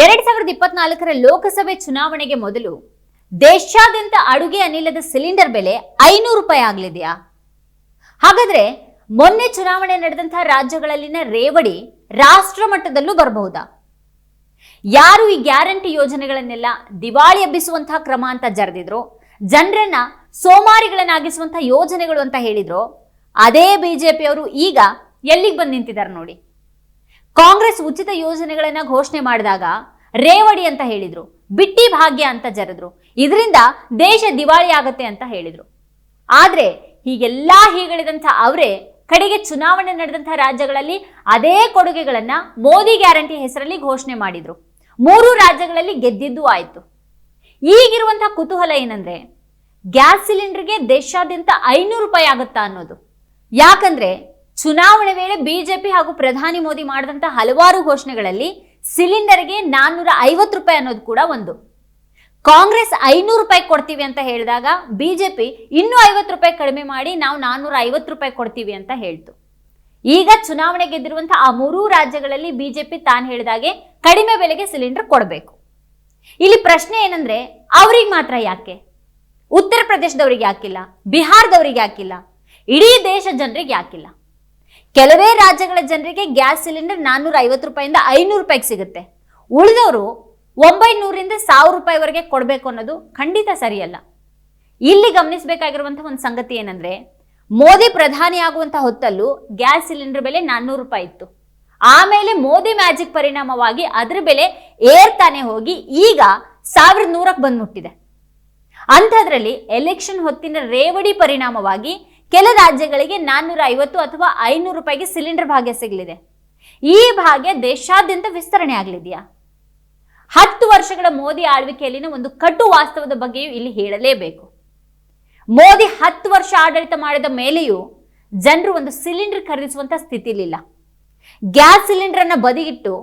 ಎರಡ್ ಸಾವಿರದ ಇಪ್ಪತ್ನಾಲ್ಕರ ಲೋಕಸಭೆ ಚುನಾವಣೆಗೆ ಮೊದಲು ದೇಶಾದ್ಯಂತ ಅಡುಗೆ ಅನಿಲದ ಸಿಲಿಂಡರ್ ಬೆಲೆ ಐನೂರು ರೂಪಾಯಿ ಆಗಲಿದೆಯಾ? ಹಾಗಾದ್ರೆ ಮೊನ್ನೆ ಚುನಾವಣೆ ನಡೆದಂತಹ ರಾಜ್ಯಗಳಲ್ಲಿನ ರೇವಡಿ ರಾಷ್ಟ್ರ ಮಟ್ಟದಲ್ಲೂ ಬರಬಹುದಾ? ಯಾರು ಈ ಗ್ಯಾರಂಟಿ ಯೋಜನೆಗಳನ್ನೆಲ್ಲ ದಿವಾಳಿ ಎಬ್ಬಿಸುವಂತಹ ಕ್ರಮ ಅಂತ ಜರೆದಿದ್ರು? ಜನರನ್ನ ಸೋಮಾರಿಗಳನ್ನಾಗಿಸುವಂತಹ ಯೋಜನೆಗಳು ಅಂತ ಹೇಳಿದ್ರು? ಅದೇ ಬಿಜೆಪಿಯವರು ಈಗ ಎಲ್ಲಿಗೆ ಬಂದು ನಿಂತಿದ್ದಾರೆ ನೋಡಿ. ಕಾಂಗ್ರೆಸ್ ಉಚಿತ ಯೋಜನೆಗಳನ್ನ ಘೋಷಣೆ ಮಾಡಿದಾಗ ರೇವಡಿ ಅಂತ ಹೇಳಿದ್ರು, ಬಿಟ್ಟಿ ಭಾಗ್ಯ ಅಂತ ಜರೆದ್ರು, ಇದರಿಂದ ದೇಶ ದಿವಾಳಿ ಆಗತ್ತೆ ಅಂತ ಹೇಳಿದ್ರು. ಆದ್ರೆ ಹೀಗೆಲ್ಲಾ ಹೀಗಳಿದಂಥ ಅವರೇ ಕಡೆಗೆ ಚುನಾವಣೆ ನಡೆದಂತಹ ರಾಜ್ಯಗಳಲ್ಲಿ ಅದೇ ಕೊಡುಗೆಗಳನ್ನ ಮೋದಿ ಗ್ಯಾರಂಟಿ ಹೆಸರಲ್ಲಿ ಘೋಷಣೆ ಮಾಡಿದ್ರು. ಮೂರು ರಾಜ್ಯಗಳಲ್ಲಿ ಗೆದ್ದಿದ್ದು ಆಯ್ತು. ಈಗಿರುವಂತಹ ಕುತೂಹಲ ಏನಂದ್ರೆ ಗ್ಯಾಸ್ ಸಿಲಿಂಡರ್ಗೆ ದೇಶಾದ್ಯಂತ ಐನೂರು ರೂಪಾಯಿ ಆಗುತ್ತಾ ಅನ್ನೋದು. ಯಾಕಂದ್ರೆ ಚುನಾವಣೆ ವೇಳೆ ಬಿಜೆಪಿ ಹಾಗೂ ಪ್ರಧಾನಿ ಮೋದಿ ಮಾಡಿದಂತಹ ಹಲವಾರು ಘೋಷಣೆಗಳಲ್ಲಿ ಸಿಲಿಂಡರ್ಗೆ ನಾನ್ನೂರ ಐವತ್ತು ರೂಪಾಯಿ ಅನ್ನೋದು ಕೂಡ ಒಂದು. ಕಾಂಗ್ರೆಸ್ ಐನೂರು ರೂಪಾಯಿ ಕೊಡ್ತೀವಿ ಅಂತ ಹೇಳಿದಾಗ ಬಿಜೆಪಿ ಇನ್ನೂ ಐವತ್ತು ರೂಪಾಯಿ ಕಡಿಮೆ ಮಾಡಿ ನಾವು ನಾನ್ನೂರ ಐವತ್ತು ರೂಪಾಯಿ ಕೊಡ್ತೀವಿ ಅಂತ ಹೇಳ್ತು. ಈಗ ಚುನಾವಣೆ ಗೆದ್ದಿರುವಂತಹ ಆ ಮೂರೂ ರಾಜ್ಯಗಳಲ್ಲಿ ಬಿಜೆಪಿ ತಾನು ಹೇಳಿದಾಗೆ ಕಡಿಮೆ ಬೆಲೆಗೆ ಸಿಲಿಂಡರ್ ಕೊಡಬೇಕು. ಇಲ್ಲಿ ಪ್ರಶ್ನೆ ಏನಂದ್ರೆ ಅವ್ರಿಗೆ ಮಾತ್ರ ಯಾಕೆ? ಉತ್ತರ ಪ್ರದೇಶದವ್ರಿಗೆ ಯಾಕಿಲ್ಲ? ಬಿಹಾರದವ್ರಿಗೆ ಯಾಕಿಲ್ಲ? ಇಡೀ ದೇಶ ಜನರಿಗೆ ಯಾಕಿಲ್ಲ? ಕೆಲವೇ ರಾಜ್ಯಗಳ ಜನರಿಗೆ ಗ್ಯಾಸ್ ಸಿಲಿಂಡರ್ ನಾನ್ನೂರ ಐವತ್ತು ರೂಪಾಯಿಂದ ಐನೂರು ರೂಪಾಯಿಗೆ ಸಿಗುತ್ತೆ. ಉಳಿದವರು ಒಂಬೈನೂರಿಂದ ಸಾವಿರ ರೂಪಾಯಿವರೆಗೆ ಕೊಡಬೇಕು ಅನ್ನೋದು ಖಂಡಿತ ಸರಿಯಲ್ಲ. ಇಲ್ಲಿ ಗಮನಿಸಬೇಕಾಗಿರುವಂತಹ ಒಂದು ಸಂಗತಿ ಏನಂದ್ರೆ, ಮೋದಿ ಪ್ರಧಾನಿ ಆಗುವಂತಹ ಹೊತ್ತಲ್ಲೂ ಗ್ಯಾಸ್ ಸಿಲಿಂಡರ್ ಬೆಲೆ ನಾನ್ನೂರು ರೂಪಾಯಿ ಇತ್ತು. ಆಮೇಲೆ ಮೋದಿ ಮ್ಯಾಜಿಕ್ ಪರಿಣಾಮವಾಗಿ ಅದ್ರ ಬೆಲೆ ಏರ್ತಾನೆ ಹೋಗಿ ಈಗ ಸಾವಿರದ ನೂರಕ್ಕೆ ಬಂದು ಮುಟ್ಟಿದೆ ಅಂಥದ್ರಲ್ಲಿ ಎಲೆಕ್ಷನ್ ಹೊತ್ತಿನ ರೇವಡಿ ಪರಿಣಾಮವಾಗಿ ಕೆಲ ರಾಜ್ಯಗಳಿಗೆ ನಾನ್ನೂರ ಐವತ್ತು ಅಥವಾ ಐನೂರು ರೂಪಾಯಿಗೆ ಸಿಲಿಂಡರ್ ಭಾಗ್ಯ ಸಿಗಲಿದೆ. ಈ ಭಾಗ್ಯ ದೇಶಾದ್ಯಂತ ವಿಸ್ತರಣೆ ಆಗಲಿದೆಯಾ? ಹತ್ತು ವರ್ಷಗಳ ಮೋದಿ ಆಳ್ವಿಕೆಯಲ್ಲಿನ ಒಂದು ಕಟು ವಾಸ್ತವದ ಬಗ್ಗೆಯೂ ಇಲ್ಲಿ ಹೇಳಲೇಬೇಕು. ಮೋದಿ ಹತ್ತು ವರ್ಷ ಆಡಳಿತ ಮಾಡಿದ ಮೇಲೆಯೂ ಜನರು ಒಂದು ಸಿಲಿಂಡರ್ ಖರೀದಿಸುವಂತ ಸ್ಥಿತಿಲಿಲ್ಲ ಗ್ಯಾಸ್ ಸಿಲಿಂಡರ್ ಅನ್ನ ಬದಿಗಿಟ್ಟು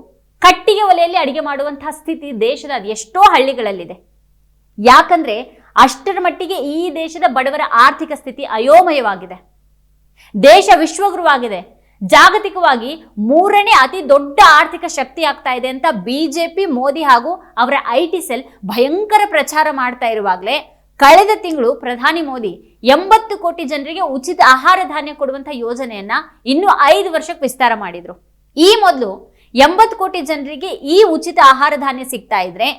ಕಟ್ಟಿಗೆ ಒಲೆಯಲ್ಲಿ ಅಡಿಗೆ ಮಾಡುವಂತಹ ಸ್ಥಿತಿ ದೇಶದ ಎಷ್ಟೋ ಹಳ್ಳಿಗಳಲ್ಲಿದೆ. ಯಾಕಂದ್ರೆ ಅಷ್ಟರ ಮಟ್ಟಿಗೆ ಈ ದೇಶದ ಬಡವರ ಆರ್ಥಿಕ ಸ್ಥಿತಿ ಅಯೋಮಯವಾಗಿದೆ. ದೇಶ ವಿಶ್ವಗುರುವಾಗಿದೆ. ಜಾಗತಿಕವಾಗಿ ಮೂರನೇ ಅತಿ ದೊಡ್ಡ ಆರ್ಥಿಕ ಶಕ್ತಿ ಆಗ್ತಾ ಇದೆ ಅಂತ ಬಿಜೆಪಿ ಮೋದಿ ಹಾಗೂ ಅವರ ಐ ಟಿ ಸೆಲ್ ಭಯಂಕರ ಪ್ರಚಾರ ಮಾಡ್ತಾ ಇರುವಾಗಲೇ ಕಳೆದ ತಿಂಗಳು ಪ್ರಧಾನಿ ಮೋದಿ ಎಂಬತ್ತು ಕೋಟಿ ಜನರಿಗೆ ಉಚಿತ ಆಹಾರ ಧಾನ್ಯ ಕೊಡುವಂತ ಯೋಜನೆಯನ್ನ ಇನ್ನು ಐದು ವರ್ಷಕ್ಕೆ ವಿಸ್ತಾರ ಮಾಡಿದ್ರು. ಈ ಮೊದಲು ಎಂಬತ್ತು ಕೋಟಿ ಜನರಿಗೆ ಈ ಉಚಿತ ಆಹಾರ ಧಾನ್ಯ ಸಿಗ್ತಾ ಇದ್ರೆ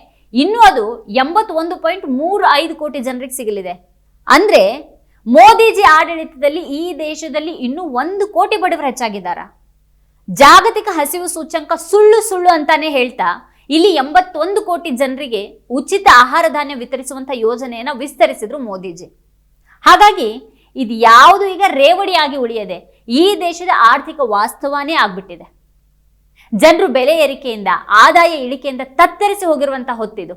ಇನ್ನು ಅದು ಎಂಬತ್ತೊಂದು ಪಾಯಿಂಟ್ ಮೂರು ಐದು ಕೋಟಿ ಜನರಿಗೆ ಸಿಗಲಿದೆ. ಅಂದ್ರೆ ಮೋದಿಜಿ ಆಡಳಿತದಲ್ಲಿ ಈ ದೇಶದಲ್ಲಿ ಇನ್ನೂ ಒಂದು ಕೋಟಿ ಬಡವರು ಹೆಚ್ಚಾಗಿದ್ದಾರ. ಜಾಗತಿಕ ಹಸಿವು ಸೂಚ್ಯಂಕ ಸುಳ್ಳು ಸುಳ್ಳು ಅಂತಾನೆ ಹೇಳ್ತಾ ಇಲ್ಲಿ ಎಂಬತ್ತೊಂದು ಕೋಟಿ ಜನರಿಗೆ ಉಚಿತ ಆಹಾರ ಧಾನ್ಯ ವಿತರಿಸುವಂತ ಯೋಜನೆಯನ್ನ ವಿಸ್ತರಿಸಿದ್ರು ಮೋದಿಜಿ. ಹಾಗಾಗಿ ಇದು ಯಾವುದು ಈಗ ರೇವಡಿಯಾಗಿ ಉಳಿಯದೆ ಈ ದೇಶದ ಆರ್ಥಿಕ ವಾಸ್ತವನೇ ಆಗ್ಬಿಟ್ಟಿದೆ. ಜನರು ಬೆಲೆ ಏರಿಕೆಯಿಂದ, ಆದಾಯ ಇಳಿಕೆಯಿಂದ ತತ್ತರಿಸಿ ಹೋಗಿರುವಂತಹ ಹೊತ್ತಿದು.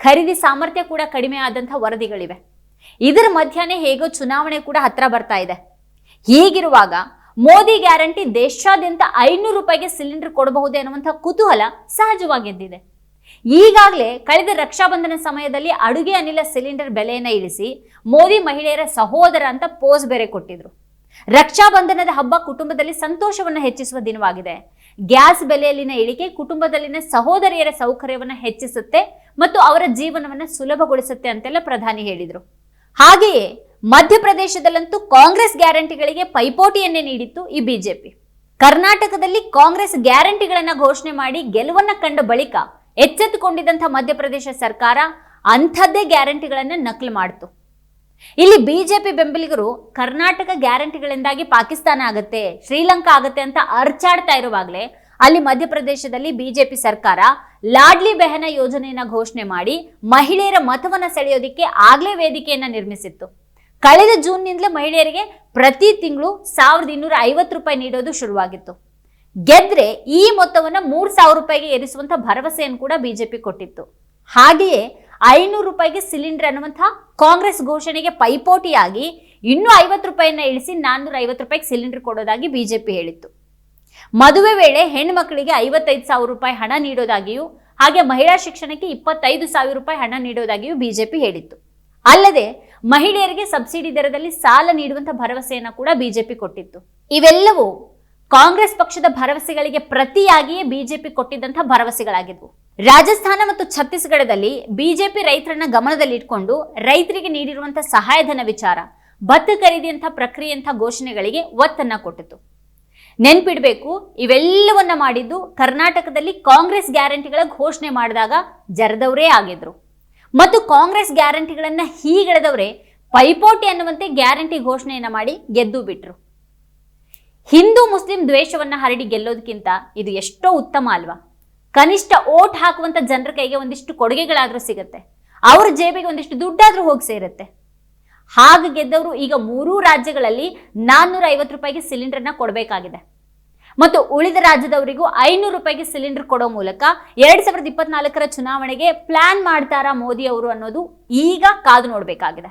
ಖರೀದಿ ಸಾಮರ್ಥ್ಯ ಕೂಡ ಕಡಿಮೆ ಆದಂತಹ ವರದಿಗಳಿವೆ. ಇದರ ಮಧ್ಯಾಹ್ನ ಹೇಗೋ ಚುನಾವಣೆ ಕೂಡ ಹತ್ರ ಬರ್ತಾ ಇದೆ. ಹೀಗಿರುವಾಗ ಮೋದಿ ಗ್ಯಾರಂಟಿ ದೇಶಾದ್ಯಂತ ಐನೂರು ರೂಪಾಯಿಗೆ ಸಿಲಿಂಡರ್ ಕೊಡಬಹುದೇ ಅನ್ನುವಂತಹ ಕುತೂಹಲ ಸಹಜವಾಗಿದ್ದಿದೆ ಈಗಾಗಲೇ ಕಳೆದ ರಕ್ಷಾಬಂಧನ ಸಮಯದಲ್ಲಿ ಅಡುಗೆ ಅನಿಲ ಸಿಲಿಂಡರ್ ಬೆಲೆಯನ್ನ ಇಳಿಸಿ ಮೋದಿ ಮಹಿಳೆಯರ ಸಹೋದರ ಅಂತ ಪೋಸ್ ಬೇರೆ ಕೊಟ್ಟಿದ್ರು. ರಕ್ಷಾಬಂಧನದ ಹಬ್ಬ ಕುಟುಂಬದಲ್ಲಿ ಸಂತೋಷವನ್ನು ಹೆಚ್ಚಿಸುವ ದಿನವಾಗಿದೆ. ಗ್ಯಾಸ್ ಬೆಲೆಯಲ್ಲಿನ ಇಳಿಕೆ ಕುಟುಂಬದಲ್ಲಿನ ಸಹೋದರಿಯರ ಸೌಕರ್ಯವನ್ನು ಹೆಚ್ಚಿಸುತ್ತೆ ಮತ್ತು ಅವರ ಜೀವನವನ್ನು ಸುಲಭಗೊಳಿಸುತ್ತೆ ಅಂತೆಲ್ಲ ಪ್ರಧಾನಿ ಹೇಳಿದರು. ಹಾಗೆಯೇ ಮಧ್ಯಪ್ರದೇಶದಲ್ಲಂತೂ ಕಾಂಗ್ರೆಸ್ ಗ್ಯಾರಂಟಿಗಳಿಗೆ ಪೈಪೋಟಿಯನ್ನೇ ನೀಡಿತ್ತು ಈ ಬಿಜೆಪಿ. ಕರ್ನಾಟಕದಲ್ಲಿ ಕಾಂಗ್ರೆಸ್ ಗ್ಯಾರಂಟಿಗಳನ್ನ ಘೋಷಣೆ ಮಾಡಿ ಗೆಲುವನ್ನ ಕಂಡ ಬಳಿಕ ಎಚ್ಚೆತ್ತುಕೊಂಡಿದ್ದಂಥ ಮಧ್ಯಪ್ರದೇಶ ಸರ್ಕಾರ ಅಂಥದ್ದೇ ಗ್ಯಾರಂಟಿಗಳನ್ನ ನಕಲು ಮಾಡಿತು. ಇಲ್ಲಿ ಬಿಜೆಪಿ ಬೆಂಬಲಿಗರು ಕರ್ನಾಟಕ ಗ್ಯಾರಂಟಿಗಳಿಂದಾಗಿ ಪಾಕಿಸ್ತಾನ ಆಗತ್ತೆ, ಶ್ರೀಲಂಕಾ ಆಗತ್ತೆ ಅಂತ ಅರ್ಚಾಡ್ತಾ ಇರುವಾಗಲೇ ಅಲ್ಲಿ ಮಧ್ಯಪ್ರದೇಶದಲ್ಲಿ ಬಿಜೆಪಿ ಸರ್ಕಾರ ಲಾಡ್ಲಿ ಬೆಹನ ಯೋಜನೆಯನ್ನ ಘೋಷಣೆ ಮಾಡಿ ಮಹಿಳೆಯರ ಮತವನ್ನ ಸೆಳೆಯೋದಿಕ್ಕೆ ಆಗ್ಲೇ ವೇದಿಕೆಯನ್ನ ನಿರ್ಮಿಸಿತ್ತು. ಕಳೆದ ಜೂನ್ನಿಂದಲೇ ಮಹಿಳೆಯರಿಗೆ ಪ್ರತಿ ತಿಂಗಳು ಸಾವಿರದ ಇನ್ನೂರ ಐವತ್ತು ರೂಪಾಯಿ ನೀಡೋದು ಶುರುವಾಗಿತ್ತು. ಗೆದ್ರೆ ಈ ಮೊತ್ತವನ್ನ ಮೂರು ಸಾವಿರ ರೂಪಾಯಿಗೆ ಏರಿಸುವಂತ ಭರವಸೆಯನ್ನು ಕೂಡ ಬಿಜೆಪಿ ಕೊಟ್ಟಿತ್ತು. ಹಾಗೆಯೇ ಐನೂರು ರೂಪಾಯಿಗೆ ಸಿಲಿಂಡರ್ ಅನ್ನುವಂಥ ಕಾಂಗ್ರೆಸ್ ಘೋಷಣೆಗೆ ಪೈಪೋಟಿಯಾಗಿ ಇನ್ನೂ ಐವತ್ತು ರೂಪಾಯಿನ ಇಳಿಸಿ ನಾನ್ನೂರ ಐವತ್ತು ರೂಪಾಯಿಗೆ ಸಿಲಿಂಡರ್ ಕೊಡೋದಾಗಿ ಬಿಜೆಪಿ ಹೇಳಿತ್ತು. ಮದುವೆ ವೇಳೆ ಹೆಣ್ಮಕ್ಳಿಗೆ ಐವತ್ತೈದು ಸಾವಿರ ರೂಪಾಯಿ ಹಣ ನೀಡೋದಾಗಿಯೂ ಹಾಗೆ ಮಹಿಳಾ ಶಿಕ್ಷಣಕ್ಕೆ ಇಪ್ಪತ್ತೈದು ಸಾವಿರ ರೂಪಾಯಿ ಹಣ ನೀಡೋದಾಗಿಯೂ ಬಿಜೆಪಿ ಹೇಳಿತ್ತು. ಅಲ್ಲದೆ ಮಹಿಳೆಯರಿಗೆ ಸಬ್ಸಿಡಿ ದರದಲ್ಲಿ ಸಾಲ ನೀಡುವಂತಹ ಭರವಸೆಯನ್ನ ಕೂಡ ಬಿಜೆಪಿ ಕೊಟ್ಟಿತ್ತು. ಇವೆಲ್ಲವೂ ಕಾಂಗ್ರೆಸ್ ಪಕ್ಷದ ಭರವಸೆಗಳಿಗೆ ಪ್ರತಿಯಾಗಿಯೇ ಬಿಜೆಪಿ ಕೊಟ್ಟಿದ್ದಂಥ ಭರವಸೆಗಳಾಗಿದ್ವು. ರಾಜಸ್ಥಾನ ಮತ್ತು ಛತ್ತೀಸ್ಗಢದಲ್ಲಿ ಬಿಜೆಪಿ ರೈತರನ್ನ ಗಮನದಲ್ಲಿಟ್ಕೊಂಡು ರೈತರಿಗೆ ನೀಡಿರುವಂತಹ ಸಹಾಯಧನ ವಿಚಾರ, ಭತ್ತ ಖರೀದಿಯಂಥ ಪ್ರಕ್ರಿಯೆಯಂಥ ಘೋಷಣೆಗಳಿಗೆ ಒತ್ತನ್ನ ಕೊಟ್ಟಿತು. ನೆನ್ಪಿಡ್ಬೇಕು, ಇವೆಲ್ಲವನ್ನ ಮಾಡಿದ್ದು ಕರ್ನಾಟಕದಲ್ಲಿ ಕಾಂಗ್ರೆಸ್ ಗ್ಯಾರಂಟಿಗಳ ಘೋಷಣೆ ಮಾಡಿದಾಗ ಜರದವರೇ ಆಗಿದ್ರು. ಮತ್ತು ಕಾಂಗ್ರೆಸ್ ಗ್ಯಾರಂಟಿಗಳನ್ನ ಹೀಗೆಳೆದವರೇ ಪೈಪೋಟಿ ಅನ್ನುವಂತೆ ಗ್ಯಾರಂಟಿ ಘೋಷಣೆಯನ್ನ ಮಾಡಿ ಗೆದ್ದು ಬಿಟ್ರು. ಹಿಂದೂ ಮುಸ್ಲಿಂ ದ್ವೇಷವನ್ನ ಹರಡಿ ಗೆಲ್ಲೋದಕ್ಕಿಂತ ಇದು ಎಷ್ಟೋ ಉತ್ತಮ ಅಲ್ವಾ? ಕನಿಷ್ಠ ಓಟ್ ಹಾಕುವಂತ ಜನರ ಕೈಗೆ ಒಂದಿಷ್ಟು ಕೊಡುಗೆಗಳಾದ್ರೂ ಸಿಗುತ್ತೆ. ಅವ್ರ ಜೇಬಿಗೆ ಒಂದಿಷ್ಟು ದುಡ್ಡಾದ್ರೂ ಹೋಗಿ ಸೇರುತ್ತೆ. ಹಾಗೆ ಗೆದ್ದವರು ಈಗ ಮೂರೂ ರಾಜ್ಯಗಳಲ್ಲಿ ನಾನ್ನೂರ ಐವತ್ತು ರೂಪಾಯಿಗೆ ಸಿಲಿಂಡರ್ನ ಕೊಡಬೇಕಾಗಿದೆ. ಮತ್ತು ಉಳಿದ ರಾಜ್ಯದವರಿಗೂ ಐನೂರು ರೂಪಾಯಿಗೆ ಸಿಲಿಂಡರ್ ಕೊಡೋ ಮೂಲಕ ಎರಡ್ ಸಾವಿರದ ಇಪ್ಪತ್ನಾಲ್ಕರ ಚುನಾವಣೆಗೆ ಪ್ಲಾನ್ ಮಾಡ್ತಾರಾ ಮೋದಿ ಅವರು ಅನ್ನೋದು ಈಗ ಕಾದು ನೋಡಬೇಕಾಗಿದೆ.